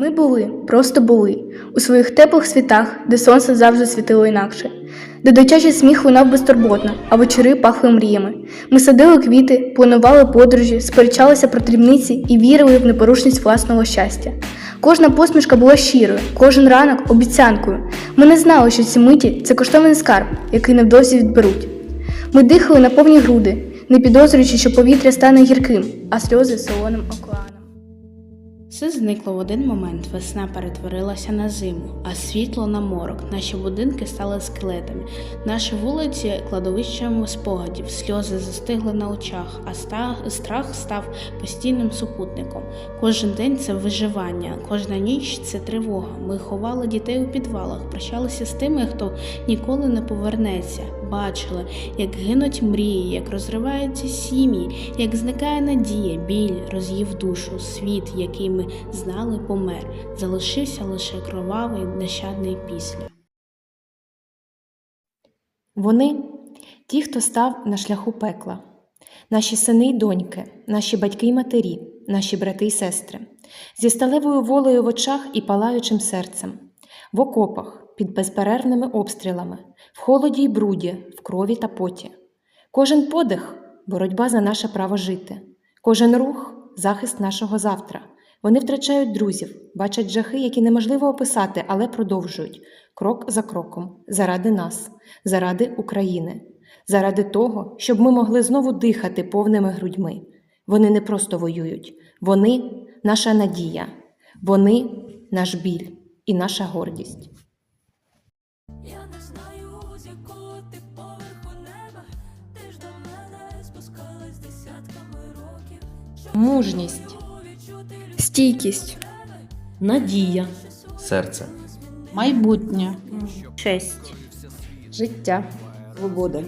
Ми були, просто були, у своїх теплих світах, де сонце завжди світило інакше, де дитячий сміх лунав безтурботно, а вечори пахли мріями. Ми садили квіти, планували подорожі, сперечалися про дрібниці і вірили в непорушність власного щастя. Кожна посмішка була щирою, кожен ранок обіцянкою. Ми не знали, що ці миті це коштовний скарб, який невдовзі відберуть. Ми дихали на повні груди, не підозрюючи, що повітря стане гірким, а сльози солоним океаном. Все зникло в один момент. Весна перетворилася на зиму, а світло на морок. Наші будинки стали скелетами, наші вулиці кладовищами спогадів, сльози застигли на очах, а страх став постійним супутником. Кожен день це виживання, кожна ніч це тривога. Ми ховали дітей у підвалах, прощалися з тими, хто ніколи не повернеться. Бачили, як гинуть мрії, як розриваються сім'ї, як зникає надія, біль роз'їв душу, світ, який ми знали, помер. Залишився лише кровавий нещадний після. Вони ті, хто став на шляху пекла, наші сини й доньки, наші батьки й матері, наші брати й сестри, зі сталевою волею в очах і палаючим серцем, в окопах під безперервними обстрілами, в холоді й бруді, в крові та поті. Кожен подих боротьба за наше право жити, кожен рух захист нашого завтра. Вони втрачають друзів, бачать жахи, які неможливо описати, але продовжують крок за кроком, заради нас, заради України, заради того, щоб ми могли знову дихати повними грудьми. Вони не просто воюють, вони наша надія, вони наш біль і наша гордість. Я не знаю, з якого ти поверху неба. Ти ж до мене спускалась десятками років. Мужність, Стійкість, надія, серце, Майбутнє, честь. життя, свобода,